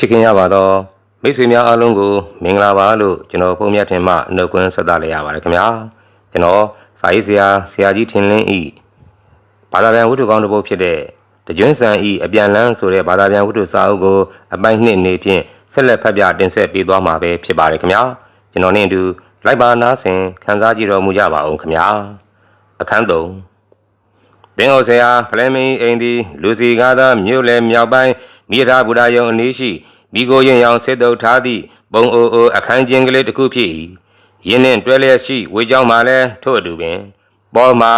ချစ်ခင်ရပါတော့မိတ်ဆွေများအားလုံးကိုမင်္ဂလာပါလို့ကျွန်တော်ပုံမြတ်ထင်မှနှုတ်ခွန်းဆက်သလိုက်ရပါတယ်ခင်ဗျာကျွန်တော်စာရေးဆရာဆရာကြီးထင်လင်းဤဘာသာပြန်ဝတ္ထုကောင်းတစ်ပုဒ်ဖြစ်တဲ့တကြွင်းဆန်ဤအပြန်လန်းဆိုတဲ့ဘာသာပြန်ဝတ္ထုစာအုပ်ကိုအပိုင်းနှစ်နေဖြင့်ဆက်လက်ဖတ်ပြတင်ဆက်ပေးသွားမှာပဲဖြစ်ပါတယ်ခင်ဗျာကျွန်တော်နဲ့အတူလိုက်ပါနားဆင်ခန်းစားကြည့်တော်မူကြပါအောင်ခင်ဗျာအခန်းသုံးပင်အိုဆရာဖလဲမင်းအိမ်သည်လူစီကားသောမြို့လေမြောက်ပိုင်း မိရာဗုဒ္ဓယုံအနီးရှိမိကိုရင်ရောင်စစ်တုပ်ထားသည့်ဘုံအိုအိုအခန်းချင်းကလေးတစ်ခုဖြစ်၏ယင်းနှင့်တွဲလျက်ရှိဝေကြောင်းမှလည်းထို့အတူပင်ပေါ်မှာ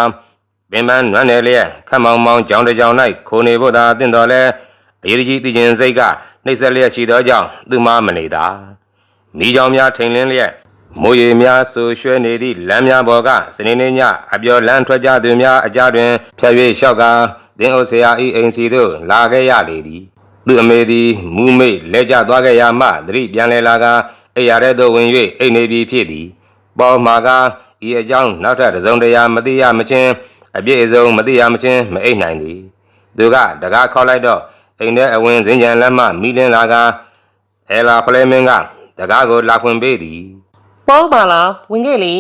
ပင်ပန်းနွမ်းနယ်လျက်ခတ်မောင်မောင်ကြောင်တစ်ကြောင်၌ခိုနေဖို့သာအသင့်တော်လဲအရေးကြီးသိခြင်းစိတ်ကနှိမ့်ဆက်လျက်ရှိသောကြောင့်သူမမနေသာမိကြောင်များထိန်လင်းလျက်မိုးရေများဆူရွှဲနေသည့်လမ်းများပေါ်ကစနေနေ့ညအပျော်လန်းထွက်ကြသူများအကြတွင်ဖြတ်၍လျှောက်ကာတင်းအုပ်ဆရာဤအိမ်စီသို့လာခဲ့ရလေသည် သူအမေသည်မူးမိတ်လဲကျသွားခဲ့ရမှသတိပြန်လဲလာကအိယာထဲသို့ဝင်၍အိတ်နေပြီဖြစ်သည်ပေါ်မှာကဤအကြောင်းနောက်ထပ်တစ်စုံတရာမသိရမချင်းအပြည့်အစုံမသိရမချင်းမအိတ်နိုင်သည်သူကတကားခောက်လိုက်တော့အိမ်ထဲအဝင်စင်ကြံလမ်းမှမိလင်းလာကအဲလာဖလဲမင်းကတကားကိုလာခွင်ပေးသည်ပေါ်ပါလားဝင်ခဲ့လေ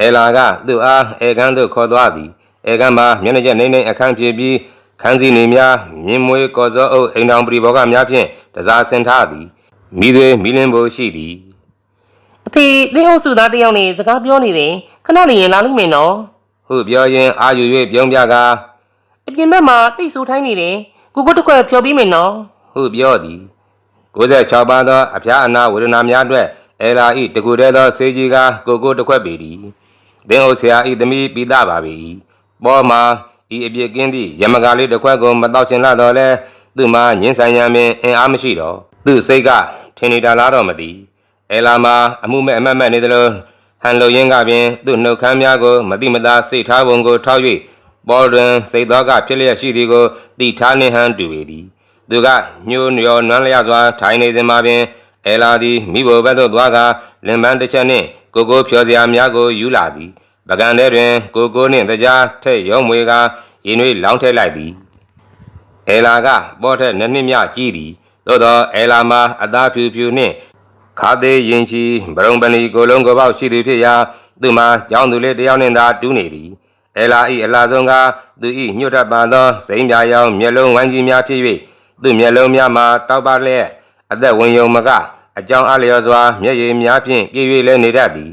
အဲလာကသူ့အားအေကန်းသို့ခေါ်သွားသည်အေကန်းမှာမျက်နှာချက်နေနေအခန်းဖြစ်ပြီး ခန်းစီနေများမြင်းမွေးကော်စောအုပ်အိမ်တော်ပရိဘောဂများဖြင့်တစားဆင်ထားသည်မိသွေးမိလင်းဖို့ရှိသည်အဖေသင်းအုပ်စုသားတယောက်နဲ့စကားပြောနေတယ်ခဏနေရင်လာလိမ့်မယ်နော်ဟုပြောရင်းအာယူ၍ပြုံးပြကားအပြင်ဘက်မှာတိတ်ဆူထိုင်းနေတယ်ကိုကိုတစ်ခွက်ဖြောပြီးမယ်နော်ဟုပြောသည်96ပါးသောအဖျားအနာဝေဒနာများအတွက်အဲလာဤတကူတည်းသောစေကြီးကားကိုကိုတစ်ခွက်ပေသည်သင်အုပ်ဆရာဤသမီးပိသပါပေ၏ပေါ်မှာ ဤအပြစ်ကင်းသည့်ယမကာလေးတစ်ခွက်ကိုမတော့ချင်လာတော့လဲသူမှညင်းဆိုင်ရန်ပင်အင်အားမရှိတော့သူစိတ်ကထင်နေတာလားတော့မသိအဲလာမှာအမှုမဲ့အမတ်မဲ့နေသလိုဟန်လုံရင်းကပင်သူ့နှုတ်ခမ်းများကိုမတိမသားစိတ်ထားပုံကိုထောက်၍ပေါ်တွင်စိတ်သောကဖြစ်လျက်ရှိသည်ကိုတိထားနှင့်ဟန်တူပေသည်သူကညှိုးညော်နွမ်းလျစွာထိုင်နေစဉ်မှာပင်အဲလာသည်မိဘဘက်သို့သွားကလင်ပန်းတစ်ချက်နှင့်ကိုကိုဖြောစရာများကိုယူလာသည် ပကံထဲတွင်ကိုကိုနှင့်တကြားထက်ရုံမွေကရင်ွေလောင်းထည့်လိုက်သည်အဲလာကပေါ်ထက်နှစ်နှစ်မြကြီးသည်သို့သောအဲလာမှာအသားဖြူဖြူနှင့်ခါသေးရင်ချီဗရုံပဏီကိုလုံးကိုပေါက်ရှိသည်ဖြစ်ရာသူမှာကြောင်းသူလေးတစ်ယောက်နှင့်သာတူးနေသည်အဲလာဤအလားဆုံးကသူဤညှို့တတ်ပါသောစိမ့်ပြာရောင်မျက်လုံးဝမ်းကြီးများဖြစ်၍သူ့မျက်လုံးများမှာတောက်ပါလျက်အသက်ဝင်ယုံမကအကြောင်းအလျော်စွာမျက်ရည်များဖြင့်ပြည့်၍လဲနေတတ်သည်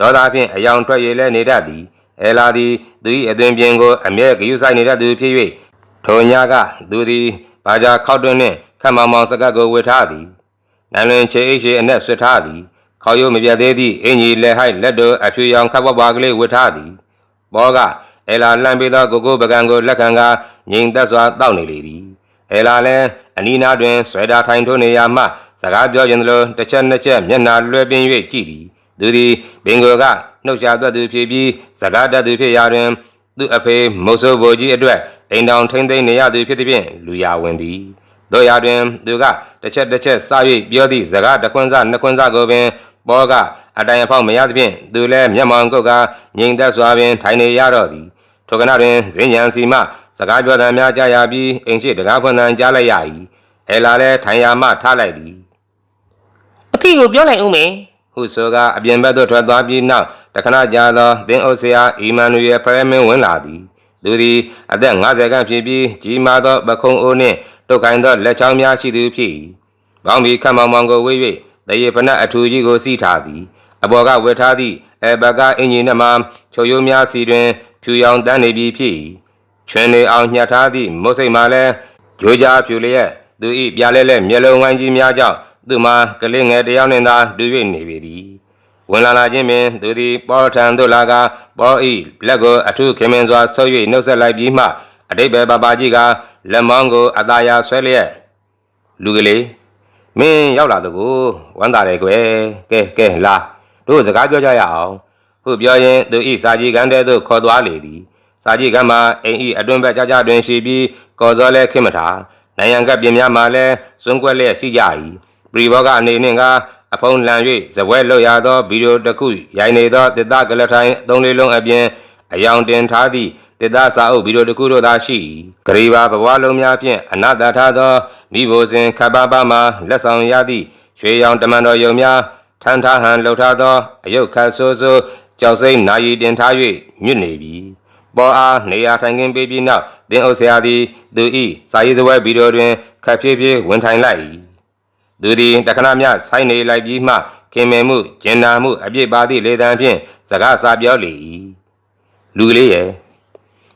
ဒေါသဖြင့်အယောင်ထွက်၍လဲနေတတ်သည်အဲလာသည်သူ၏အသွင်ပြင်ကိုအမြဲဂရုစိုက်နေတတ်သူဖြစ်၍ထိုညကသူသည်ဘာသာခောက်တွင်နှင့်ခတ်မောင်မောင်စကတ်ကိုဝေထားသည်နန်လွင်ချေအိရှိအနက်ဆွထားသည်ခေါရုံမပြတ်သေးသည့်အင်ကြီးလက်ဟိုက်လက်တို့အဖြူရောင်ခပ်ပွားပွားကလေးဝေထားသည်ဘောကအဲလာလှမ်းပေးသောကိုကိုပကံကိုလက်ခံကာငြိမ်သက်စွာတောက်နေလေသည်အဲလာလည်းအနီးနားတွင်ဆွဲတာထိုင်ထိုးနေရမှစကားပြောခြင်းသလိုတစ်ချက်နှစ်ချက်မျက်နှာလွှဲပင်၍ကြည့်သည် သူသည်ဘင်ကိုကနှုတ်ရှာသွက်သူဖြစ်ပြီးစကားတတ်သူဖြစ်ရာတွင်သူအဖေမုတ်ဆိုးဘိုလ်ကြီးအတွက်အိမ်တောင်ထိမ့်သိမ့်နေရသူဖြစ်သည်ဖြင့်လူရဝင်သည်တို့ရာတွင်သူကတစ်ချက်တစ်ချက်စ၍ပြောသည့်စကားတစ်ခွန်းစနှစ်ခွန်းစကိုပင်ဘောကအတိုင်အဖောက်မရသဖြင့်သူလည်းမျက်မှောင်ကုတ်ကငြိမ်သက်စွာပင်ထိုင်နေရတော့သည်ထိုကနတွင်ဇင်းညံစီမှစကားပြောသံများကြားရပြီးအိမ်ရှိတကားဖွင့်သံကြားလိုက်ရ၏အဲလာလည်းထိုင်ရာမှထားလိုက်သည်အဖေကိုပြောလိုက်ဦးမယ် ဟုဆိုကအပြင်ဘက်သို့ထွက်သွားပြီးနောက်တခဏကြာသောသင်အုပ်ဆရာအီမန်နျူရယ်ဖရဲမင်းဝင်လာသည်သူသည်အသက်50ခန့်ဖြစ်ပြီးကြီးမားသောပခုံးအိုးနှင့်တုတ်ခိုင်သောလက်ချောင်းများရှိသူဖြစ်၏ဘောင်းဘီခတ်မောင်မောင်ကိုဝေး၍တရေဖနက်အထူကြီးကိုစီးထားသည်အပေါ်ကဝတ်ထားသည့်အဘကအင်ဂျင်နှမချိုရိုးများစီတွင်ဖြူရောင်တန်းနေပြီဖြစ်၏ချွင်နေအောင်ညှက်ထားသည့်မုတ်စိတ်မှလည်းကြိုးကြားဖြူလျက်သူ၏ပြားလဲလဲမျက်လုံးဝမ်းကြီးများကြောင့် သူမှာကလေးငယ်တစ်ယောက်နှင့်သာတူ၍နေပေသည်ဝင်လာလာခြင်းပင်သူသည်ပေါ်ထံသို့လာကပေါ်ဤလက်ကိုအထုခင်မင်စွာဆုပ်၍နှုတ်ဆက်လိုက်ပြီးမှအတိတ်ပဲပပကြီးကလက်မောင်းကိုအသာယာဆွဲလျက်လူကလေးမင်းရောက်လာတော့ကိုဝမ်းသာတယ်ကွယ်ကဲကဲလာတို့စကားပြောကြရအောင်ဟုပြောရင်သူဤစာကြီးကန်းတဲ့သို့ခေါ်သွားလေသည်စာကြီးကန်းမှာအိမ်ဤအတွင်းဘက်ကြကြတွင်ရှိပြီးကော်စောလဲခင်မထားနိုင်ရန်ကပ်ပြင်များမှာလဲစွန့်ကွက်လျက်ရှိကြ၏ ပရိဘောဂအနေနှင့်ကအဖုံးလန်၍ဇပွဲလွတ်ရသောဗီဒီယိုတစ်ခုရိုက်နေသောတစ်သားကလထိုင်အသုံးလေးလုံးအပြင်အယောင်တင်ထားသည့်တတစ်သားစာအုပ်ဗီဒီယိုတစ်ခုတို့သာရှိဂရီဘာဘဝလုံးများဖြင့်အနာတထားသောမိဘစဉ်ခပ်ပါပါမှလက်ဆောင်ရသည့်ရွှေရောင်တမန်တော်ယုံများထန်ထားဟန်လှုပ်ထားသောအယုတ်ခတ်ဆိုးဆိုးကြောက်စိမ့်နာယီတင်ထား၍မြင့်နေပြီပေါ်အားနေရာထိုင်ခင်းပေးပြီးနောက်တင်အုပ်ဆရာသည်သူ၏စာရေးစပွဲဗီဒီယိုတွင်ခပ်ဖြည်းဖြည်းဝင်ထိုင်လိုက်၏ သူသည်တခဏမျှဆိုင်းနေလိုက်ပြီးမှခင်မင်မှုကျင်နာမှုအပြစ်ပါသည့်လေတံဖြင့်စကားစာပြောလေ၏လူကလေးရဲ့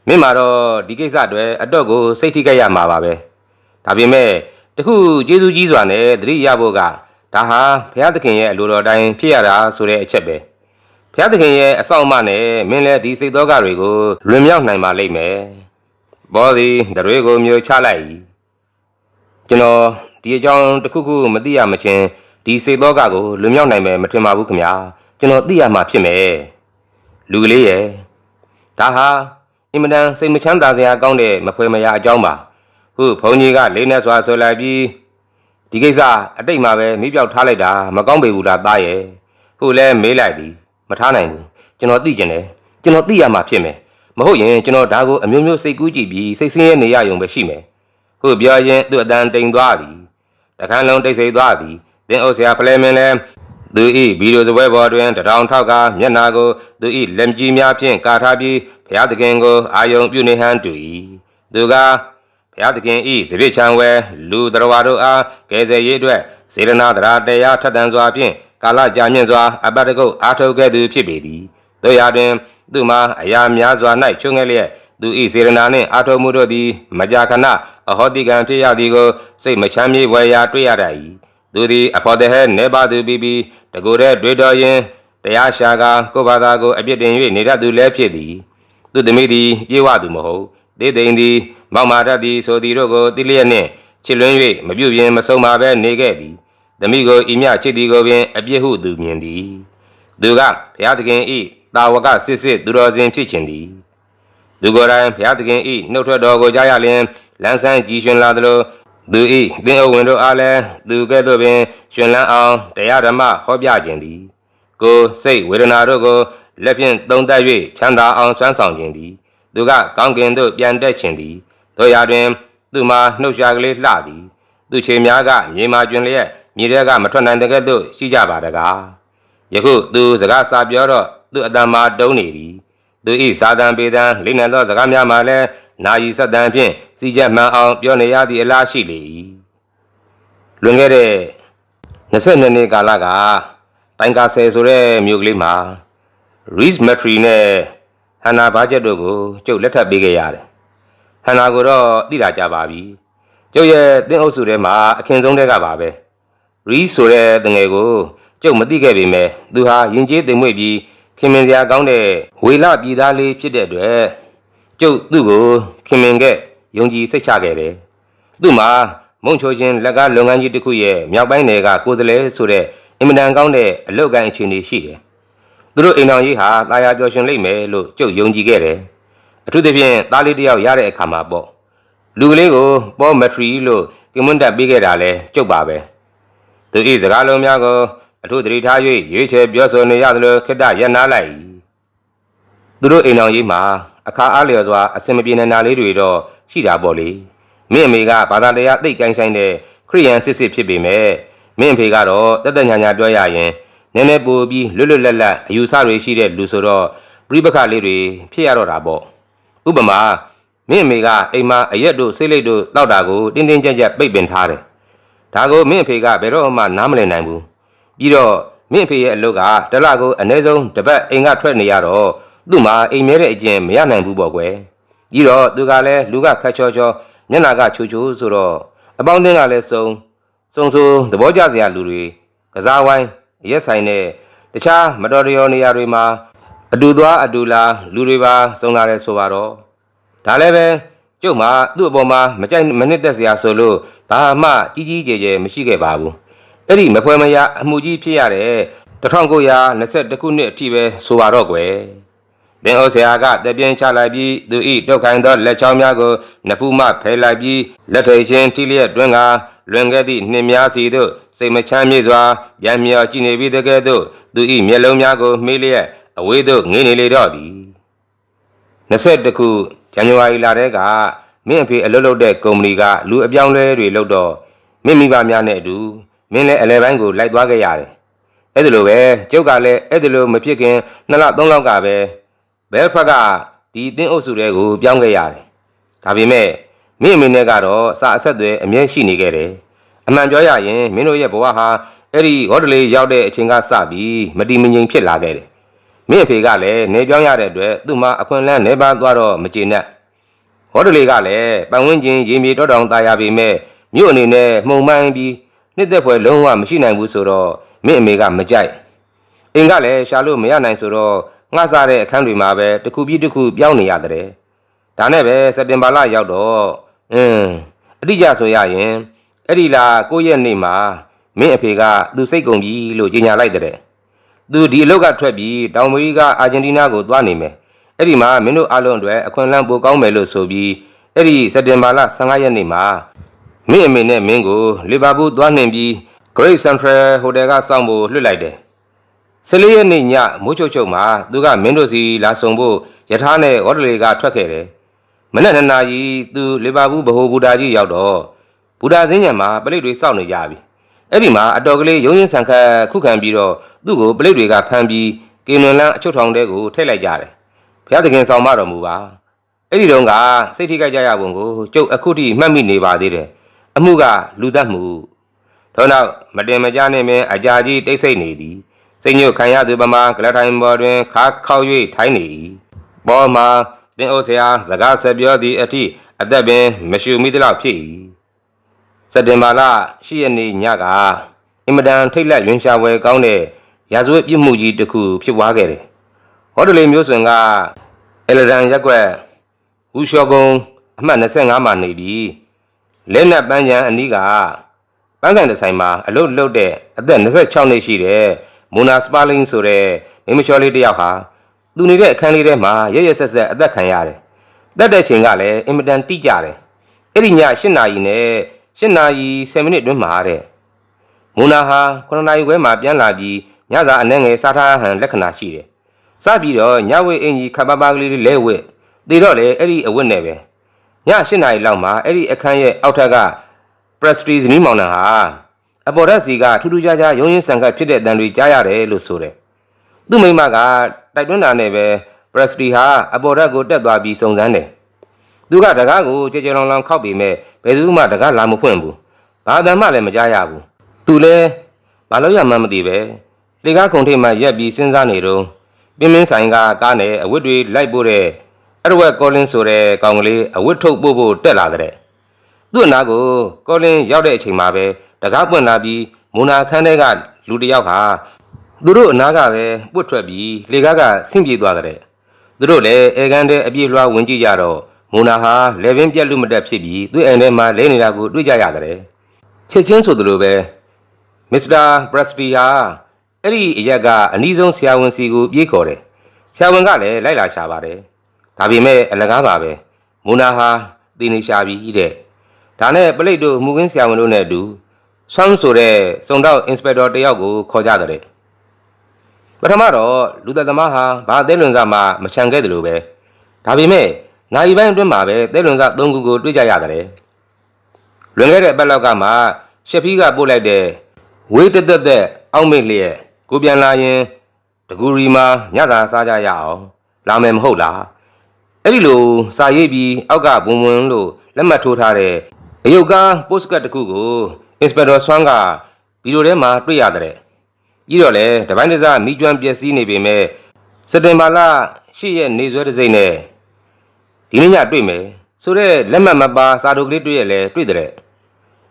မင်းမှာတော့ဒီကိစ္စအတွက်အတော့ကိုစိတ်ထိခိုက်ရမှာပါပဲဒါပေမဲ့တခုကျေးဇူးကြီးစွာနဲ့သတိရဖို့ကဒါဟာဘုရားသခင်ရဲ့အလိုတော်တိုင်းဖြစ်ရတာဆိုတဲ့အချက်ပဲဘုရားသခင်ရဲ့အဆောင်အမနဲ့မင်းလည်းဒီစိတ်တော်ကတွေကိုလွင်မြောက်နိုင်ပါလိမ့်မယ်ဘောဒီတတွေကိုမျိုးချလိုက်၏ကျွန်တော် ဒီအကြောင်းတစ်ခုခုမသိရမချင်းဒီစိတ်တော်ကကိုလွင်မြောက်နိုင်မယ်မထင်ပါဘူးခင်ဗျာကျွန်တော်သိရမှာဖြစ်မယ်လူကလေးရဲ့ဒါဟာအင်မတန်စိတ်မချမ်းသာစရာကောင်းတဲ့မဖွယ်မရာအကြောင်းပါဟုတ်ဘုန်းကြီးကလေးနဲ့စွာဆိုလိုက်ပြီးဒီကိစ္စအတိတ်မှာပဲမိပြောက်ထားလိုက်တာမကောင်းပေဘူးလားသားရဲ့ဟုတ်လဲမေးလိုက်သည်မထားနိုင်ဘူးကျွန်တော်သိကျင်တယ်ကျွန်တော်သိရမှာဖြစ်မယ်မဟုတ်ရင်ကျွန်တော်ဒါကိုအမျိုးမျိုးစိတ်ကူးကြည့်ပြီးစိတ်ဆင်းရဲနေရရုံပဲရှိမယ်ဟုတ်ပြောရင်သူ့အတန်တိမ်သွားသည် တခန်းလုံးတိတ်ဆိတ်သွားသည်သင်အုပ်ဆရာဖလဲမင်းလဲသူဤဗီဒီယိုစပွဲပေါ်တွင်တထောင်ထောက်ကမျက်နာကိုသူဤလက်ကြီးများဖြင့်ကာထားပြီးဘုရားသခင်ကိုအာယုံပြုနေဟန်တူ၏သူကဘုရားသခင်ဤစပစ်ချံဝဲလူတော်ဝါတို့အားကယ်ဆယ်ရေးအတွက်စေရနာတရားတရားထက်သန်စွာဖြင့်ကာလကြာမြင့်စွာအပတ်တကုတ်အားထုတ်ခဲ့သူဖြစ်ပေသည်တို့ရာတွင် သူမှာအရာများစွာ၌ချွငဲ့လျက် သူဤစေရနာနှင့်အားထုတ်မှုတို့သည် မကြာခဏအဟောတိကံဖြစ်ရသည်ကိုစိတ်မချမ်းမြေ့ဝယ်ရာတွေ့ရတတ်၏သူသည်အဖော်တဟဲနေပါသူပြီးပြီးတကူတဲ့တွေ့တော်ရင်တရားရှာကကိုယ့်ဘာသာကိုအပြစ်တင်၍နေတတ်သူလည်းဖြစ်သည်သူသမီးသည်ပြေဝသူမဟုတ်ဒေသိန်သည်မောက်မာတတ်သည်ဆိုသည်တို့ကိုတိလျက်နှင့်ချစ်လွန်း၍မပြုတ်ပြင်းမဆုံးပါဘဲနေခဲ့သည်သမီးကိုဤမြချစ်သည်ကိုပင်အပြစ်ဟုသူမြင်သည်သူကဘုရားသခင်ဤတာဝကစစ်စစ်သူတော်စင်ဖြစ်ခြင်းသည် သူကိုယ်တိုင်ဘုရားသခင်ဤနှုတ်ထွက်တော်ကိုကြားရလျင်လန်းဆန်းကြည်ရှင်လာသလိုသူဤသင်အုပ်ဝင်တို့အားလည်းသူကဲ့သို့ပင်ရှင်လန်းအောင်တရားဓမ္မဟောပြခြင်းသည် ကိုယ်စိတ်ဝေဒနာတို့ကိုလက်ဖြင့်သုံးသပ်၍ချမ်းသာအောင်ဆွမ်းဆောင်ခြင်းသည် သူကကောင်းကင်သို့ပြန်တက်ခြင်းသည်တို့ရာတွင် သူမှာနှုတ်ရှာကလေးလှသည် သူခြေများကမြေမာကျွင်လျက်မြေထဲကမထွက်နိုင်တဲ့ကဲ့သို့ရှိကြပါတကားယခုသူစကားစာပြောတော့သူအတန်မှာတုံးနေသည် သူဤစာတံပေတံလိမ့်နံသောစကားများမှလည်းနာယီဆက်တံဖြင့်စီချက်မှန်အောင်ပြောနေရသည့်အလားရှိလေ၏လွန်ခဲ့တဲ့22နှစ်ကာလကတိုင်ကာဆယ်ဆိုတဲ့မြို့ကလေးမှာ Reese Metri နဲ့ဟန်နာဘာချက်တို့ကိုကျုပ်လက်ထပ်ပေးခဲ့ရတယ်ဟန်နာကိုတော့သိတာကြပါပြီကျုပ်ရဲ့တင်းအုပ်စုထဲမှာအခင်ဆုံးတဲ့ကပါပဲ Reese ဆိုတဲ့တငယ်ကိုကျုပ်မသိခဲ့ပေမဲ့သူဟာယဉ်ကျေးသိမ်မွေ့ပြီး ခင်မင်စရာကောင်းတဲ့ဝေလပြည်သားလေးဖြစ်တဲ့အတွက်ကျုပ်သူ့ကိုခင်မင်ခဲ့ယုံကြည်စိတ်ချခဲ့တယ်။သူ့မှာမုံချိုချင်းလက်ကားလုပ်ငန်းကြီးတစ်ခုရဲ့မြောက်ပိုင်းနယ်ကကိုယ်စားလှယ်ဆိုတဲ့အင်မတန်ကောင်းတဲ့အလုပ်ကိုင်းအခြေအနေရှိတယ်။သူတို့အိမ်တော်ကြီးဟာတာယာပျော်ရွှင်လိမ့်မယ်လို့ကျုပ်ယုံကြည်ခဲ့တယ်။အထူးသဖြင့်သားလေးတစ်ယောက်ရတဲ့အခါမှာပေါ့လူကလေးကိုပေါ်မက်ထရီလို့ကင်မွန်းတက်ပေးခဲ့တာလဲကျုပ်ပါပဲ။သူဤစကားလုံးများကို အထုသတိထား၍ရွေးချယ်ပြောဆိုနေရသလိုခိတ္တရပ်နာလိုက်၏သူတို့အိမ်တော်ကြီးမှာအခါအားလျော်စွာအစင်မပြေနေတာလေးတွေတော့ရှိတာပေါ့လေမင်းအမေကဘာသာတရားသိတ်ကိုင်းဆိုင်တဲ့ခရိယန်စစ်စစ်ဖြစ်ပေမဲ့မင်းအဖေကတော့တက်တက်ညာညာပြောရရင်နည်းနည်းပိုပြီးလွတ်လွတ်လပ်လပ်အယူဆတွေရှိတဲ့လူဆိုတော့ပြိပခလေးတွေဖြစ်ရတော့တာပေါ့ဥပမာမင်းအမေကအိမ်မှာအရက်တို့ဆေးလိပ်တို့တောက်တာကိုတင်းတင်းကြပ်ကြပ်ပိတ်ပင်ထားတယ်ဒါကိုမင်းအဖေကဘယ်တော့မှနားမလည်နိုင်ဘူး ပြီးတော့မင်းအဖေရဲ့အလုပ်ကတစ်လကိုအနည်းဆုံးတစ်ပတ်အိမ်ကထွက်နေရတော့သူ့မှာအိမ်မဲတဲ့အကျင့်မရနိုင်ဘူးပေါ့ကွယ်ပြီးတော့သူကလည်းလူကခတ်ချောချောမျက်နာကချူချူဆိုတော့အပေါင်းအသင်းကလည်းစုံစုံဆိုသဘောကျစရာလူတွေကစားဝိုင်းအရက်ဆိုင်နဲ့တခြားမတော်တရောနေရာတွေမှာအတူသွားအတူလာလူတွေပါစုံလာတယ်ဆိုပါတော့ဒါလည်းပဲကျုပ်မှသူ့အပေါ်မှာမကြိုက်မနစ်သက်စရာဆိုလို့ဘာမှကြီးကြီးကျယ်ကျယ်မရှိခဲ့ပါဘူး အဲ့ဒီမဖွဲမရအမှုကြီးဖြစ်ရတဲ့1920ခုနှစ်အထိပဲဆိုပါတော့ကွယ်ဘင်အိုဆရာကတပြင်းချလိုက်ပြီးသူဤတုတ်ခိုင်းသောလက်ချောင်းများကိုနဖူးမှဖယ်လိုက်ပြီးလက်ထိပ်ချင်းထိလျက်တွင်ကလွင်ခဲ့သည့်နှင်းများစီသို့စိတ်မချမ်းမြေ့စွာပြန်မြော်ကြည့်နေပြီးတကဲ့သို့သူဤမျက်လုံးများကိုမှေးလျက်အဝေးသို့ငေးနေလေတော့သည်22ခုဇန်နဝါရီလတဲကမင်းအဖေအလုပ်လုပ်တဲ့ကုမ္ပဏီကလူအပြောင်းလဲတွေလုပ်တော့မင်းမိဘများနဲ့အတူ မင်းလည်းအလဲပိုင်းကိုလိုက်သွားခဲ့ရတယ်။အဲ့ဒါလိုပဲကျုပ်ကလည်းအဲ့ဒါလိုမဖြစ်ခင်နှစ်လသုံးလကပဲဘဲဖက်ကဒီတင်းအုပ်စုတွေကိုပြောင်းခဲ့ရတယ်။ဒါပေမဲ့မင်းအမေနဲ့ကတော့စာအဆက်တွေအမြဲရှိနေခဲ့တယ်။အမှန်ပြောရရင်မင်းတို့ရဲ့ဘဝဟာအဲ့ဒီဟော်ဒလေးရောက်တဲ့အချိန်ကစပြီးမတည်မငြိမ်ဖြစ်လာခဲ့တယ်။မင်းအဖေကလည်းနေပြောင်းရတဲ့အတွက်သူ့မှာအခွင့်အလမ်းနေပါသွားတော့မကျေနပ်ဟော်ဒလေးကလည်းပတ်ဝန်းကျင်ရေမြေတောတောင်ตายရပေမဲ့မြို့အနေနဲ့မှုံမှန်းပြီး နှစ်သက်ဖွယ်လုံးဝမရှိနိုင်ဘူးဆိုတော့မင်းအမေကမကြိုက်အင်းကလည်းရှာလို့မရနိုင်ဆိုတော့ငှစားတဲ့အခန်းတွေမှာပဲတစ်ခုပြီးတစ်ခုပြောင်းနေရတဲ့ဒါနဲ့ပဲစက်တင်ဘာလရောက်တော့အင်းအတိအကျဆိုရရင်အဲ့ဒီလာကိုယ့်ရဲ့နေ့မှာမင်းအဖေကသူစိတ်ကုန်ပြီလို့ကြေညာလိုက်တဲ့သူဒီအလောက်ကထွက်ပြီးတောင်အမေရိကအာဂျင်တီးနားကိုသွားနေမယ်။အဲ့ဒီမှာမင်းတို့အားလုံးအတွက်အခွင့်အလမ်းပိုကောင်းမယ်လို့ဆိုပြီးအဲ့ဒီစက်တင်ဘာလ15ရက်နေ့မှာ မင်းအမေနဲ့မင်းကိုလီဗာပူးသွားနှင်ပြီး Great Central Hotel ကစောင့်ဖို့လွှတ်လိုက်တယ်။14ရက်နေ့ညမိုးချုပ်ချုပ်မှာသူကမင်းတို့စီလာဆုံဖို့ယထာနဲ့ဝေါ်ဒလေကထွက်ခဲ့တယ်။မနေ့နှစ်နာရီသူလီဗာပူးဗဟိုဘူတာကြီးရောက်တော့ဘူတာစင်းညံမှာပလိတ်တွေစောင့်နေကြပြီ။အဲ့ဒီမှာအတော်ကလေးရုံးရင်းဆန်ခတ်ခုခံပြီးတော့သူ့ကိုပလိတ်တွေကဖမ်းပြီးကင်နွန်လန်းအချုပ်ထောင်ထဲကိုထည့်လိုက်ကြတယ်။ဘုရားသခင်ဆောင်မတော်မူပါ။အဲ့ဒီတုန်းကစိတ်ထိခိုက်ကြရပုံကိုကျုပ်အခုထိမှတ်မိနေပါသေးတယ်။ အမှုကလူသတ်မှု။ထို့နောက်မတင်မကြနှင့်ပင်အကြာကြီးတိတ်ဆိတ်နေသည်။စိတ်ညွတ်ခံရသူပမာကလထိုင်ပေါ်တွင်ခါခေါ၍ထိုင်းနေ၏။ပေါ်မှာတင်းအိုဆရာစကားဆက်ပြောသည့်အထိအသက်ပင်မရှူမိသလောက်ဖြစ်၏။စက်တင်ဘာလ10ရက်နေ့ညကအင်မတန်ထိတ်လက်ရွင်ရှာပွဲကောင်းတဲ့ရာဇဝတ်ပြစ်မှုကြီးတစ်ခုဖြစ်ပွားခဲ့တယ်။ဟော်ဒလေမျိုးစွင်ကအယ်လဒန်ရက်ကွက်ဝူရှော်ကုံအမှတ်25မှာနေပြီး လက်နက်ပန်းချံအနီးကပန်းကန်တစ်ဆိုင်မှာအလုတ်လုတ်တဲ့အသက်26နှစ်ရှိတဲ့မိုနာစပါလင်းဆိုတဲ့မိန်းမချောလေးတစ်ယောက်ဟာသူနေတဲ့အခန်းလေးထဲမှာရရဆက်ဆက်အသက်ခံရတယ်။တက်တဲ့ချိန်ကလည်းအင်မတန်တိကျတယ်။အဲ့ဒီည8နာရီနဲ့8နာရီ10မိနစ်တွင်းမှာတဲ့မူနာဟာ9နာရီခွဲမှာပြန်လာပြီးညစာအနှဲငယ်စားထားဟန်လက္ခဏာရှိတယ်။စပြီးတော့ညဝိအင်ကြီးခပ်ပါပါကလေးလဲဝစ်တည်တော့လေအဲ့ဒီအဝတ်နဲ့ပဲ ည8နာရီလောက်မှာအဲ့ဒီအခန်းရဲ့အောက်ထက်က Prestige နီးမောင်နှံဟာအပေါ်ဓာတ်စီကထူးထူးခြားခြားရုံးရင်းဆန်ခတ်ဖြစ်တဲ့တန်တွေကြားရတယ်လို့ဆိုတယ်။သူ့မိမကတိုက်တွန်းတာနဲ့ပဲ Prestige ဟာအပေါ်ဓာတ်ကိုတက်သွားပြီးစုံစမ်းတယ်။သူကတကားကိုကြဲကြဲလောင်လောင်ခောက်ပြီးမဲ့ဘယ်သူမှတကားလာမဖွင့်ဘူး။ဘာအတမ်းမှလည်းမကြားရဘူး။သူလည်းဘာလို့ရမှန်းမသိပဲ။လေကားခုံထိပ်မှရက်ပြီးစဉ်းစားနေတော့ပင်းမင်းဆိုင်ကကားနဲ့အဝတ်တွေလိုက်ပို့တဲ့ အဲ့ဒဝက်ကောလင်းဆိုတဲ့ကောင်ကလေးအဝတ်ထုတ်ပို့ဖို့တက်လာတဲ့။သူ့အနာကိုကောလင်းရောက်တဲ့အချိန်မှာပဲတကားပွင့်လာပြီးမူနာခန်းထဲကလူတစ်ယောက်ဟာသူတို့အနာကပဲပွတ်ထွက်ပြီးလေကားကဆင့်ပြေးသွားတဲ့။သူတို့လည်းအေကန်တဲ့အပြည့်လွှားဝင်ကြည့်ကြတော့မူနာဟာလေပင်ပြက်လူမတက်ဖြစ်ပြီးသူ့အိမ်ထဲမှာလဲနေတာကိုတွေ့ကြရတယ်။ချက်ချင်းဆိုသလိုပဲမစ္စတာဘရက်စပီဟာအဲ့ဒီအရက်ကအနီးဆုံးဆရာဝန်စီကိုပြေးခေါ်တယ်။ဆရာဝန်ကလည်းလိုက်လာရှာပါတယ်။ ဒါပေမဲ့အလကားပါပဲမူနာဟာတည်နေရှာပြီးတဲ့။ဒါနဲ့ပလိတ်တို့အမှုကင်းဆရာဝန်တို့နဲ့အတူဆွမ်းဆိုတဲ့စုံတော့အင်စပက်တော်တယောက်ကိုခေါ်ကြတဲ့။ပထမတော့လူသက်သမားဟာဘာသဲလွန်စားမှမချန်ခဲ့တယ်လို့ပဲဒါပေမဲ့နိုင်ပိုင်းအတွင်းမှာပဲသဲလွန်စား၃ခုကိုတွေ့ကြရတယ်လွန်ခဲ့တဲ့အပတ်လောက်ကမှရှက်ဖီးကပို့လိုက်တဲ့ဝေးတက်တက်တက်အောက်မေ့လျက်ကိုပြန်လာရင်တကူရီမှာညစာစားကြရအောင်လာမယ်မဟုတ်လား အဲ့ဒီလိုစာရေးပြီးအောက်ကဘုံဝင်လို့လက်မှတ်ထိုးထားတဲ့အယုတ်ကားပို့စကတ်တစ်ခုကိုအင်စပက်တော်ဆွမ်းကဗီဒီယိုထဲမှာတွေ့ရတဲ့ကြီးတော့လေတပိုင်းတစမိကျွမ်းပျက်စီးနေပေမဲ့စက်တင်ဘာလ10ရက်နေဆွဲတစ်စိမ့်နဲ့ဒီနေ့ညတွေ့မယ်ဆိုတော့လက်မှတ်မပါစာတို့ကလေးတွေ့ရလဲတွေ့တဲ့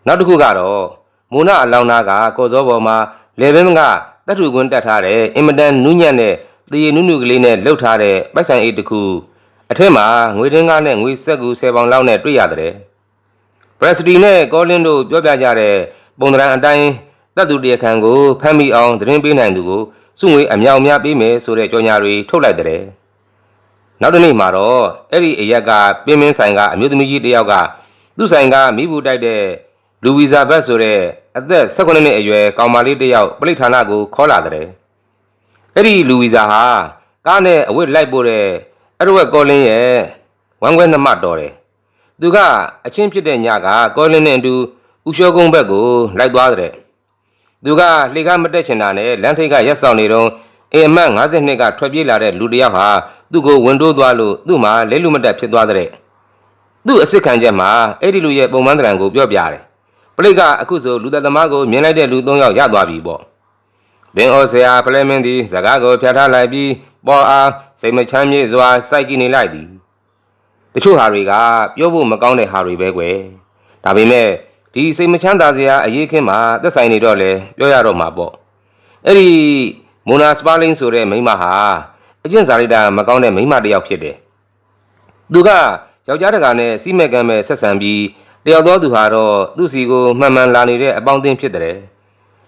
နောက်တစ်ခုကတော့မုံနာအလောင်းနာကကော်စောပေါ်မှာလေဘင်းကတတ်ထူကွင်းတက်ထားတဲ့အင်မတန်နူးညံ့တဲ့တရေနုနုကလေးနဲ့လှုပ်ထားတဲ့ပိုက်ဆံအိတ်တစ်ခု အထက်မှာငွေတင်းကားနဲ့ငွေဆက်ကူ10ပေါင်လောက်နဲ့တွေ့ရတဲ့ပရက်စတီနဲ့ကောလင်းတို့ပြောပြကြတဲ့ပုံသဏ္ဍာန်အတိုင်းတပ်သူတရားခံကိုဖမ်းမိအောင်သတင်းပေးနိုင်သူကိုစုငွေအမြောက်အများပေးမယ်ဆိုတဲ့ကြော်ညာတွေထုတ်လိုက်တဲ့နောက်တစ်နေ့မှာတော့အဲ့ဒီအရက်ကပင်းမင်းဆိုင်ကအမျိုးသမီးကြီးတစ်ယောက်ကသူ့ဆိုင်ကမိဘူးတိုက်တဲ့လူဝီဇာဘတ်ဆိုတဲ့အသက်18နှစ်အရွယ်ကောင်မလေးတစ်ယောက်ပလိဌာနကိုခေါ်လာတဲ့အဲ့ဒီလူဝီဇာဟာကားနဲ့အဝတ်လိုက်ပို့တဲ့ အဲ့တော့ကောလင်းရဲ့ဝမ်းခွဲနှစ်မတော်တယ်သူကအချင်းဖြစ်တဲ့ညကကောလင်းနဲ့အတူဥလျှောကုန်းဘက်ကိုလိုက်သွားတဲ့သူကလှေကားမတက်ချင်တာနဲ့လမ်းထိပ်ကရက်ဆောင်နေတော့အိမ်အမတ်52ကထွက်ပြေးလာတဲ့လူတစ်ယောက်ဟာသူ့ကိုဝင်တိုးသွားလို့သူ့မှာလဲလူမတက်ဖြစ်သွားတဲ့သူ့အစ်စ်ခံချက်မှာအဲ့ဒီလူရဲ့ပုံမှန်တရံကိုပြောပြတယ်ပလိတ်ကအခုဆိုလူသက်သမားကိုမြင်လိုက်တဲ့လူ၃ယောက်ရသွားပြီပေါ့လင်းဩဆရာဖလဲမင်းသည်စကားကိုဖြတ်ထားလိုက်ပြီး ပေါ်အားစိတ်မချမ်းမြေ့စွာစိုက်ကြည့်နေလိုက်သည်တချို့ဟာတွေကပြောဖို့မကောင်းတဲ့ဟာတွေပဲကွယ်ဒါပေမဲ့ဒီစိတ်မချမ်းသာစရာအရေးခင်းမှာသက်ဆိုင်နေတော့လေပြောရတော့မှာပေါ့အဲ့ဒီမိုနာစပါလင်းဆိုတဲ့မိန်းမဟာအကျင့်စာရိတ္တမကောင်းတဲ့မိန်းမတစ်ယောက်ဖြစ်တယ်သူကယောက်ျားတကာနဲ့စီးမဲ့ကမ်းမဲ့ဆက်ဆံပြီးတယောက်သောသူဟာတော့သူ့စီကိုမှန်မှန်လာနေတဲ့အပေါင်းအသင်းဖြစ်တယ်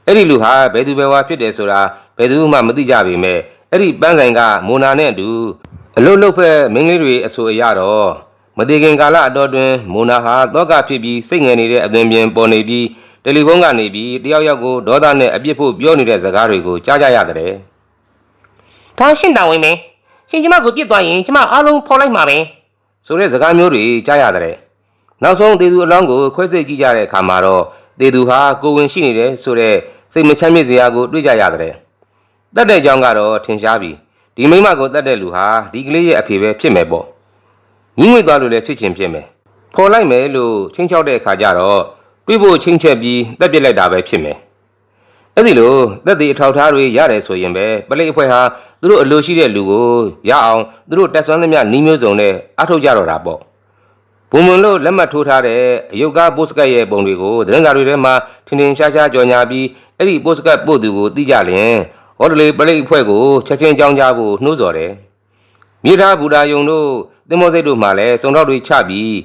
အဲ့ဒီလူဟာဘယ်သူဘယ်ဝါဖြစ်တယ်ဆိုတာဘယ်သူမှမသိကြပေမဲ့ အဲ့ဒီပန်းဆိုင်ကမိုနာနဲ့အတူအလုတ်လုတ်ဖက်မင်းကလေးတွေအဆိုအရတော့မသေးခင်ကာလအတော်တွင်မိုနာဟာတောကဖြစ်ပြီးစိတ်ငယ်နေတဲ့အသွင်ပြင်ပေါ်နေပြီးတယ်လီဖုန်းကနေပြီးတယောက်ယောက်ကိုဒေါသနဲ့အပြစ်ဖို့ပြောနေတဲ့စကားတွေကိုကြားကြရတယ်ဒါရှင့်တာဝင်မယ်ရှင်ကျမကိုပြစ်သွားရင်ကျမအားလုံးဖော်လိုက်မှာပဲဆိုတဲ့စကားမျိုးတွေကြားရတယ်နောက်ဆုံးတေသူအလောင်းကိုခွဲစိတ်ကြည့်ကြတဲ့အခါမှာတော့တေသူဟာကိုယ်ဝင်ရှိနေတယ်ဆိုတဲ့စိတ်မချမ်းမြေ့စရာကိုတွေ့ကြရတယ် တတ်တဲ့အကြောင်းကတော့ထင်ရှားပြီဒီမိမကိုတတ်တဲ့လူဟာဒီကလေးရဲ့အဖေပဲဖြစ်မယ်ပေါ့ညီငွေသွားလို့လည်းဖြစ်ချင်းဖြစ်မယ်ဖော်လိုက်မယ်လို့ချင်းချောက်တဲ့အခါကျတော့တွေးဖို့ချင်းချက်ပြီးတက်ပြစ်လိုက်တာပဲဖြစ်မယ်အဲ့ဒီလိုတက်ဒီအထောက်ထားတွေရတယ်ဆိုရင်ပဲပလိတ်အဖွဲ့ဟာသူတို့အလိုရှိတဲ့လူကိုရအောင်သူတို့တက်ဆွမ်းသမျှနှီးမျိုးစုံနဲ့အထုတ်ကြတော့တာပေါ့ဘုံမွန်လို့လက်မှတ်ထိုးထားတဲ့အယုတ်ကားပို့စကတ်ရဲ့ပုံတွေကိုသတင်းစာတွေထဲမှာထင်ထင်ရှားရှားကြော်ညာပြီးအဲ့ဒီပို့စကတ်ပို့သူကိုသိကြလျင် ဟော်ဒလေပလိတ်အဖွဲ့ကိုချက်ချင်းကြောင်းကြဖို့နှိုးဆော်တယ်။မြေသားဘူတာယုံတို့သင်္ဘောစိတ်တို့မှလည်းစုံတော့တွေချပြီး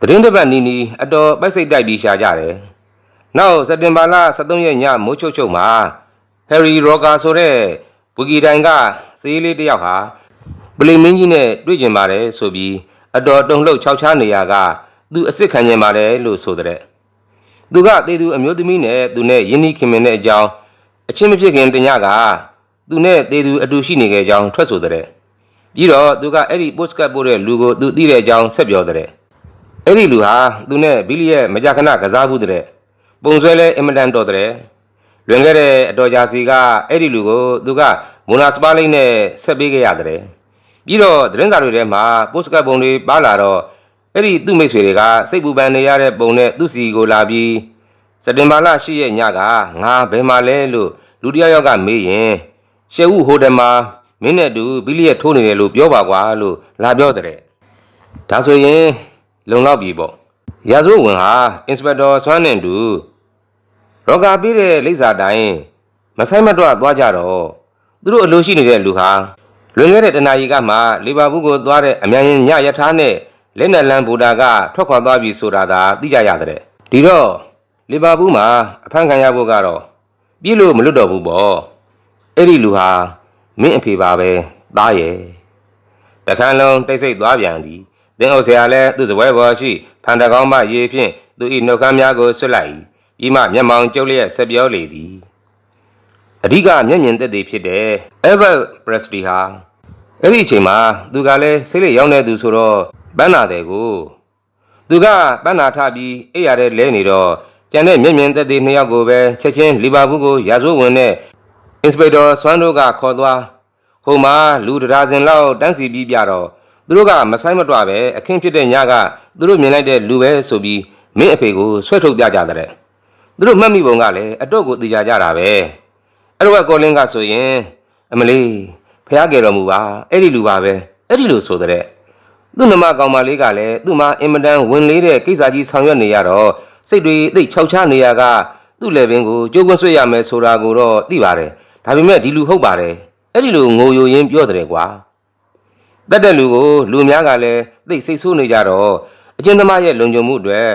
သတင်းတစ်ပတ်နီးနီးအတော်ပိုက်စိတ်တိုက်ပြီးရှာကြတယ်။နောက်စက်တင်ဘာလ23ရက်ညမိုးချုပ်ချုပ်မှာဟယ်ရီရောကာဆိုတဲ့ဝီကီတိုင်းကစေးလေးတစ်ယောက်ဟာပလိမင်းကြီးနဲ့တွေ့ကျင်ပါတယ်ဆိုပြီးအတော်တုံလှုပ်ခြောက်ချားနေရကသူအစ်စ်ခံကျင်ပါတယ်လို့ဆိုတဲ့။သူကတေသူအမျိုးသမီးနဲ့သူနဲ့ယင်းနီခင်မင်တဲ့အကြောင်း အချင်းမဖြစ်ခင်တညကသူနဲ့တေသူအတူရှိနေခဲ့ကြောင်းထွက်ဆိုတဲ့ပြီးတော့သူကအဲ့ဒီ postcard ပို့တဲ့လူကိုသူသိတဲ့အကြောင်းဆက်ပြောတဲ့အဲ့ဒီလူဟာသူနဲ့ဘီလီရဲ့မကြာခဏကစားဘူးတဲ့ပုံဆွဲလဲအင်မတန်တော်တဲ့လွန်ခဲ့တဲ့အတော်ကြာစီကအဲ့ဒီလူကိုသူကမိုနာစပါလိတ်နဲ့ဆက်ပေးခဲ့ရတဲ့ပြီးတော့သတင်းစာတွေထဲမှာ postcard ပုံတွေပါလာတော့အဲ့ဒီသူ့မိတ်ဆွေတွေကစိတ်ပူပန်နေရတဲ့ပုံနဲ့သူ့စီကိုလာပြီး စက်တင်ဘာလ10ရက်ညကငါဘယ်မှာလဲလို့လူတစ်ယောက်ယောက်ကမေးရင်ရှေဦးဟိုတယ်မှာမင်းနဲ့အတူဘီလီရဲ့ထိုးနေတယ်လို့ပြောပါကွာလို့လာပြောတဲ့ဒါဆိုရင်လုံလောက်ပြီပေါ့ရာဇဝတ်ဝင်ဟာအင်စပက်တော်ဆွမ်းနေတူရောဂါပြီးတဲ့လိပ်စာတိုင်းမဆိုင်မတော့သွားကြတော့သူတို့အလိုရှိနေတဲ့လူဟာလွန်ခဲ့တဲ့တနာရီကမှလီဗာပူးကိုသွားတဲ့အမြန်ရင်ညရထားနဲ့လက်နက်လန်ဘူတာကထွက်ခွာသွားပြီဆိုတာသာသိကြရတဲ့ဒီတော့ လီဗာပူးမှာအဖမ်းခံရဖို့ကတော့ပြည့်လို့မလွတ်တော့ဘူးပေါ့အဲ့ဒီလူဟာမင်းအဖေပါပဲသားရဲ့တခန်းလုံးတိတ်ဆိတ်သွားပြန်သည်သင်အုပ်ဆရာလည်းသူ့စပွဲပေါ်ရှိဖန်တကောင်းမရေဖြင့်သူ၏နှုတ်ခမ်းများကိုဆွတ်လိုက်ပြီးမှမျက်မှောင်ကျုပ်လျက်ဆက်ပြောလေသည်အဓိကမျက်မြင်သက်သေဖြစ်တဲ့ Ever Presley ဟာအဲ့ဒီအချိန်မှာသူကလည်းစိတ်လေးရောက်နေသူဆိုတော့ပန်းနာတယ်ကို သူကပန်းနာထပြီးအိပ်ရတဲ့လဲနေတော့ ကျန်တဲ့မျက်မြင်သက်သေနှစ်ယောက်ကိုပဲချက်ချင်းလီဗာပူးကိုရာဇဝတ်ဝင်တဲ့အင်စပက်တော်ဆွမ်းတို့ကခေါ်သွားဟိုမှာလူတစ်ဒါဇင်လောက်တန်းစီပြီးပြတော့သူတို့ကမဆိုင်မတွပဲအခင်းဖြစ်တဲ့ညကသူတို့မြင်လိုက်တဲ့လူပဲဆိုပြီးမင်းအဖေကိုဆွဲထုတ်ပြကြတဲ့သူတို့မှတ်မိပုံကလည်းအတော့ကိုသိကြကြတာပဲအဲ့တော့ကောလင်းကဆိုရင်အမလေးဖះကြတော်မူပါအဲ့ဒီလူပါပဲအဲ့ဒီလူဆိုတဲ့သူ့နမကောင်မလေးကလည်းသူ့မှာအင်မတန်ဝင်လေးတဲ့ကိစ္စကြီးဆောင်ရွက်နေရတော့ စိတ်တွေသိပ်ခြောက်ခြားနေရကသူ့လည်းပင်ကိုကြိုးကွန်းဆွေ့ရမယ်ဆိုတာကိုတော့သိပါတယ်ဒါပေမဲ့ဒီလူဟုတ်ပါတယ်အဲ့ဒီလိုငိုယိုရင်းပြောတယ်ကွာတတ်တဲ့လူကိုလူများကလည်းသိပ်စိတ်ဆိုးနေကြတော့အကျဉ်းသမားရဲ့လုံခြုံမှုအတွက်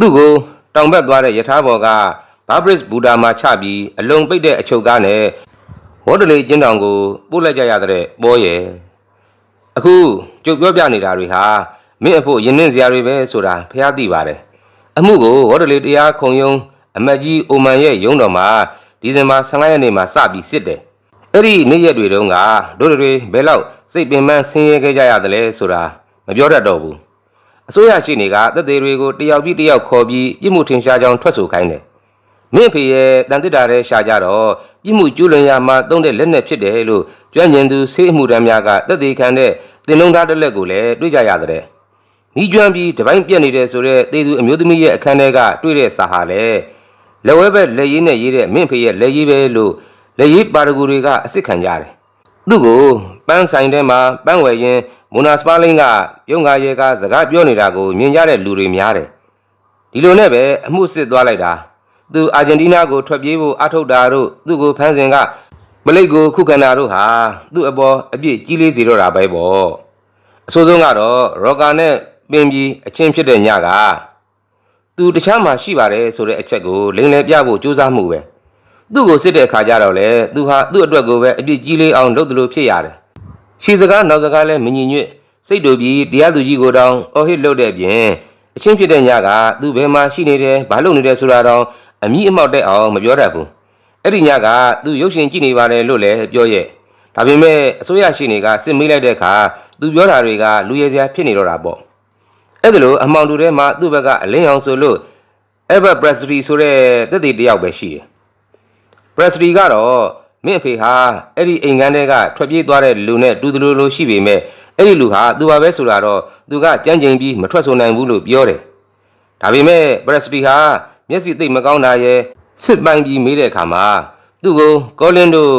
သူ့ကိုတောင်ဘက်သွားတဲ့ယထာဘော်ကဘာဘရစ်ဘူတာမှာချပြီးအလုံပိတ်တဲ့အချုပ်ကားနဲ့ဝေါ်ဒလေးကျင်းတောင်ကိုပို့လိုက်ကြရတဲ့ပေါ်ရဲ့အခုကြုတ်ပြောပြနေတာတွေဟာမင်းအဖို့ယဉ်နှင်းစရာတွေပဲဆိုတာဖះသိပါတယ် အမှုကိုဝေါ်ဒလေးတရားခုံယုံအမတ်ကြီးအိုမန်ရဲ့ရုံးတော်မှာဒီဇင်ဘာ15ရက်နေ့မှာစပြီးစစ်တယ်အဲ့ဒီနေ့ရက်တွေတုန်းကတို့တွေဘယ်လောက်စိတ်ပင်ပန်းဆင်းရဲခဲ့ကြရတယ်လဲဆိုတာမပြောတတ်တော့ဘူးအစိုးရရှိနေကတက်သေးတွေကိုတယောက်ပြီးတယောက်ခေါ်ပြီးပြစ်မှုထင်ရှားကြောင်းထွက်ဆိုခိုင်းတယ်မင်းဖေရဲ့တန်တစ်တာတဲ့ရှာကြတော့ပြစ်မှုကျူးလွန်ရမှာတုံးတဲ့လက်နက်ဖြစ်တယ်လို့ကြွန့်ကျင်သူဆေးမှုတမ်းများကတက်သေးခံတဲ့တင်လုံးသားတစ်လက်ကိုလည်းတွေ့ကြရတဲ့ မိကျွမ်းပြီးတပိုင်းပြက်နေတယ်ဆိုတော့တေသူအမျိုးသမီးရဲ့အခန်းထဲကတွေ့တဲ့စာဟာလေလက်ဝဲဘက်လက်ရည်နဲ့ရေးတဲ့မင့်ဖေရဲ့လက်ရည်ပဲလို့လက်ရည်ပါရဂူတွေကအစ်စ်ခံကြတယ်သူ့ကိုပန်းဆိုင်ထဲမှာပန်းဝယ်ရင်မွန်နာစပါလင်းကရုံငါရဲကစကားပြောနေတာကိုမြင်ကြတဲ့လူတွေများတယ်ဒီလိုနဲ့ပဲအမှုစစ်သွားလိုက်တာသူအာဂျင်တီးနားကိုထွက်ပြေးဖို့အထုတ်တာတို့သူ့ကိုဖမ်းစဉ်ကမလိတ်ကိုခုခံတာတို့ဟာသူ့အပေါ်အပြစ်ကြီးလေးစီတော့တာပဲပေါ့အဆိုးဆုံးကတော့ရော်ကာနဲ့ ပင်ပြီးအချင်းဖြစ်တဲ့ညကသူတခြားမှာရှိပါတယ်ဆိုတဲ့အချက်ကိုလိန်လည်ပြဖို့ကြိုးစားမှုပဲသူ့ကိုစစ်တဲ့အခါကျတော့လေသူဟာသူ့အတွက်ကိုပဲအပြစ်ကြီးလေးအောင်လုပ်သလိုဖြစ်ရတယ်ရှီစကားနောက်စကားလည်းမညီညွတ်စိတ်တူပြီးတရားသူကြီးကိုတောင်အော်ဟစ်လုပ်တဲ့ပြင်အချင်းဖြစ်တဲ့ညကသူဘယ်မှာရှိနေတယ်ဘာလုပ်နေတယ်ဆိုတာတော့အမိအမောက်တဲ့အောင်မပြောတတ်ဘူးအဲ့ဒီညကသူရုပ်ရှင်ကြည့်နေပါတယ်လို့လည်းပြောရဲ့ဒါပေမဲ့အစိုးရရှိနေကစစ်မေးလိုက်တဲ့အခါသူပြောတာတွေကလူရဲစရာဖြစ်နေတော့တာပေါ့ အဲ့ဒါလို့အမောင်တူထဲမှာသူ့ဘက်ကအလင်းအောင်ဆိုလို့ Ever Presley ဆိုတဲ့တက်သေးတယောက်ပဲရှိတယ် Presley ကတော့မင်းအဖေဟာအဲ့ဒီအိမ်ကန်းထဲကထွက်ပြေးသွားတဲ့လူနဲ့တူတူလိုလိုရှိပေမဲ့အဲ့ဒီလူဟာသူပါပဲဆိုတာတော့သူကကြမ်းကြိမ်ပြီးမထွက်ဆိုနိုင်ဘူးလို့ပြောတယ်ဒါပေမဲ့ Presley ဟာမျက်စိသိပ်မကောင်းတာရဲ့စစ်ပိုင်ပြီးမေးတဲ့အခါမှာသူ့ကိုကောလင်းတို့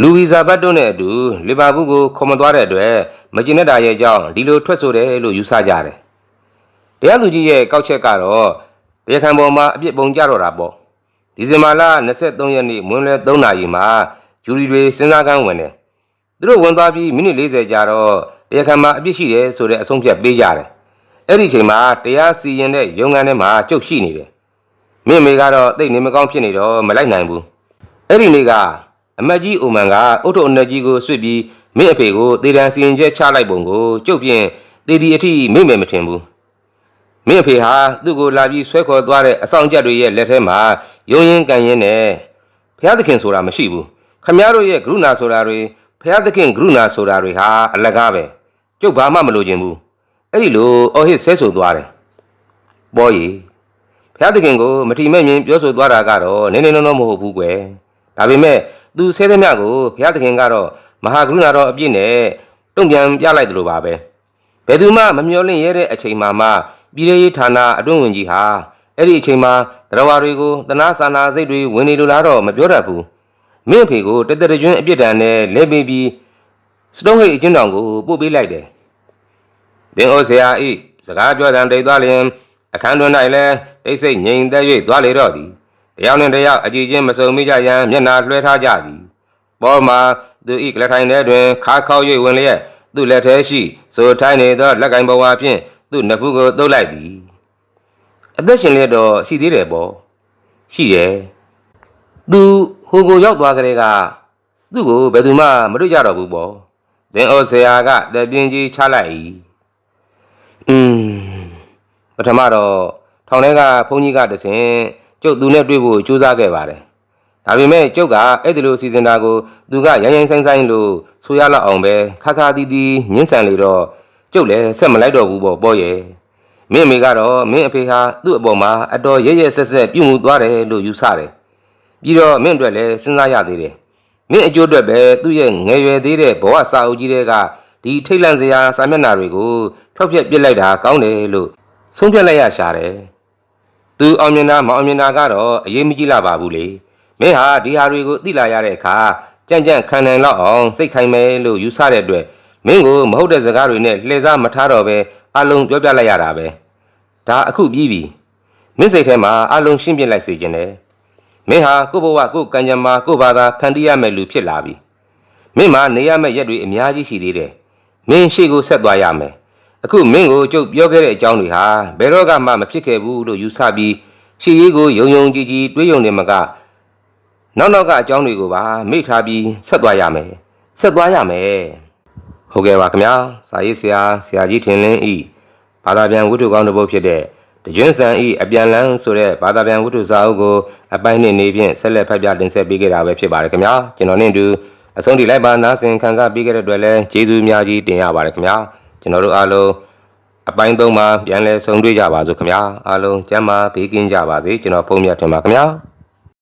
လူဝီဇာဘတ်တို့နဲ့အတူလီဗာပူးကိုခေါ်မသွားတဲ့အတွက်မကျင်တဲ့တာရဲ့အကြောင်းဒီလိုထွက်ဆိုတယ်လို့ယူဆကြတယ်။ တရားသူကြီးရဲ့ကောက်ချက်ကတော့တရားခံပေါ်မှာအပြစ်ပုံကြတော့တာပေါ့။ဒီဇင်ဘာလ23ရက်နေ့မွန်းလွဲ3နာရီမှာဂျူရီတွေစဉ်းစားကမ်းဝင်တယ်။သူတို့ဝင်သွားပြီးမိနစ်40ကြာတော့တရားခံမှာအပြစ်ရှိတယ်ဆိုတဲ့အဆုံးဖြတ်ပေးကြတယ်။အဲ့ဒီအချိန်မှာတရားစီရင်တဲ့ရုံးခန်းထဲမှာကျုပ်ရှိနေတယ်။မင်းမေကတော့တိတ်နေမကောင်းဖြစ်နေတော့မလိုက်နိုင်ဘူး။အဲ့ဒီနေ့ကအမတ်ကြီးအိုမန်ကအုတ်ထုံအနက်ကြီးကိုဆွစ်ပြီးမင်းအဖေကိုတေတံစီရင်ချက်ချလိုက်ပုံကိုကျုပ်ဖြင့်တေဒီအထိမိမ့်မယ်မထင်ဘူး မင်းအဖေဟာသူ့ကိုလာပြီးဆွဲခေါ်သွားတဲ့အဆောင်ချက်တွေရဲ့လက်ထဲမှာယုံရင်ကန်ရင်နဲ့ဖျားသခင်ဆိုတာမရှိဘူးခမည်းတော်ရဲ့ကရုဏာဆိုတာတွေဖျားသခင်ကရုဏာဆိုတာတွေဟာအလကားပဲကျုပ်ဘာမှမလိုချင်ဘူးအဲ့ဒီလိုအော်ဟစ်ဆဲဆိုသွားတယ်ပေါ်ရီဖျားသခင်ကိုမထီမဲ့မြင်ပြောဆိုသွားတာကတော့နည်းနည်းနော်နော်မဟုတ်ဘူးကွယ်ဒါပေမဲ့သူဆဲသမျှကိုဘုရားသခင်ကတော့မဟာကရုဏာတော်အပြည့်နဲ့တုံ့ပြန်ပြလိုက်တယ်လို့ပါပဲဘယ်သူမှမမျှော်လင့်ရတဲ့အချိန်မှမှ ပြည်ထောင်ရေးဌာနအတွင်းဝင်ကြီးဟာအဲ့ဒီအချိန်မှာတရားဝါတွေကိုတနာစာနာစိတ်တွေဝင်နေလို့လားတော့မပြောတတ်ဘူးမင်းအဖေကိုတတရကျွန်းအပြစ်ဒဏ်နဲ့လဲပေးပြီးစတုံးဟိတ်အချင်းတော်ကိုပို့ပေးလိုက်တယ်ဒင်အိုဆရာဤစကားပြောတဲ့တိတ်သွားလျင်အခန်းတွင်၌လည်းတိတ်ဆိတ်ငြိမ်သက်၍သွားလေတော့သည်တယောက်နဲ့တယောက်အကြည့်ချင်းမစုံမိကြရန်မျက်နာလွှဲထားကြသည်ပေါ်မှာသူဤကလထိုင်ထဲတွင်ခါခေါက်၍ဝင်လျက်သူ့လက်ထဲရှိဆိုထိုင်းနေသောလက်ကင်ဘဝဖြင့် သူ့နဖူးကိုတုပ်လိုက်သည်အသက်ရှင်လျက်တော့ရှိသေးတယ်ပေါ့ရှိတယ်သူဟိုကိုရောက်သွားကြတဲ့ကသူ့ကိုဘယ်သူမှမတွေ့ကြတော့ဘူးပေါ့သင်အိုဆရာကတပြင်းကြီးချလိုက်၏อืมပထမတော့ထောင်ထဲကဘုန်းကြီးကတဆင်ကျုပ်သူနဲ့တွေ့ဖို့ကြိုးစားခဲ့ပါတယ်။ဒါပေမဲ့ကျုပ်ကအဲ့ဒီလိုစီစဉ်တာကိုသူကရိုင်းရိုင်းဆိုင်ဆိုင်လို့ဆိုရလောက်အောင်ပဲခါခါတီးတီးညှင်းဆန်လေတော့ ကျုပ်လည်းဆက်မလိုက်တော့ဘူးပေါ့ပေါ့ရဲ့။မင်းအမေကတော့မင်းအဖေဟာသူ့အပေါ်မှာအတော်ရဲရဲဆက်ဆက်ပြုမှုသွားတယ်လို့ယူဆတယ်။ပြီးတော့မင်းအတွက်လည်းစဉ်းစားရသေးတယ်။မင်းအကျိုးအတွက်ပဲသူ့ရဲ့ငယ်ရွယ်သေးတဲ့ဘဝစာအုပ်ကြီးတွေကဒီထိတ်လန့်စရာစာမျက်နှာတွေကိုဖျောက်ဖျက်ပစ်လိုက်တာကောင်းတယ်လို့ဆုံးဖြတ်လိုက်ရရှာတယ်။သူအောင်မြင်တာမအောင်မြင်တာကတော့အရေးမကြီးလာပါဘူးလေမင်းဟာဒီဟာတွေကိုသိလာရတဲ့အခါကြံ့ကြံ့ခံနိုင်လောက်အောင်စိတ်ခိုင်မယ်လို့ယူဆတဲ့အတွက် မင်းကိုမဟုတ်တဲ့စကားတွေနဲ့လှည့်စားမထားတော့ပဲအလုံးပြောပြလိုက်ရတာပဲဒါအခုပြီးပြီမင်းစိတ်ထဲမှာအလုံးရှင်းပြလိုက်စေခြင်းတယ်မင်းဟာကိုယ့်ဘဝကိုယ့်ကံကြမ္မာကိုယ့်ဘာသာဖန်တီးရမယ်လူဖြစ်လာပြီမင်းမှာနေရမယ့်ရက်တွေအများကြီးရှိသေးတယ်မင်းရှေ့ကိုဆက်သွားရမယ်အခုမင်းကိုကျုပ်ပြောခဲ့တဲ့အကြောင်းတွေဟာဘယ်တော့မှမဖြစ်ခဲ့ဘူးလို့ယူဆပြီးရှေ့ရေးကိုယုံယုံကြည်ကြည်တွေးယုံနေမှာကနောက်နောက်ကအကြောင်းတွေကိုပါမေ့ထားပြီးဆက်သွားရမယ်ဆက်သွားရမယ် ဟုတ်ကဲ့ပါခင်ဗျာစာရေးဆရာဆရာကြီးထင်လင်းဤဘာသာပြန်ဝတ္ထုကောင်းတစ်ပုဒ်ဖြစ်တဲ့တကျွန်းဆန်ဤအပြန်လန်းဆိုတဲ့ဘာသာပြန်ဝတ္ထုစာအုပ်ကိုအပိုင်းနှစ်နေဖြင့်ဆက်လက်ဖတ်ပြတင်ဆက်ပေးခဲ့တာပဲဖြစ်ပါတယ်ခင်ဗျာကျွန်တော်နဲ့အတူအဆုံးထိလိုက်ပါနားဆင်ခံစားပေးခဲ့တဲ့အတွက်လည်းကျေးဇူးအများကြီးတင်ရပါတယ်ခင်ဗျာကျွန်တော်တို့အားလုံးအပိုင်းသုံးမှာပြန်လဲဆုံတွေ့ကြပါစို့ခင်ဗျာအားလုံးကျမ်းမာဘေးကင်းကြပါစေကျွန်တော်ဖုန်းမြတ်ထင်ပါခင်ဗျာ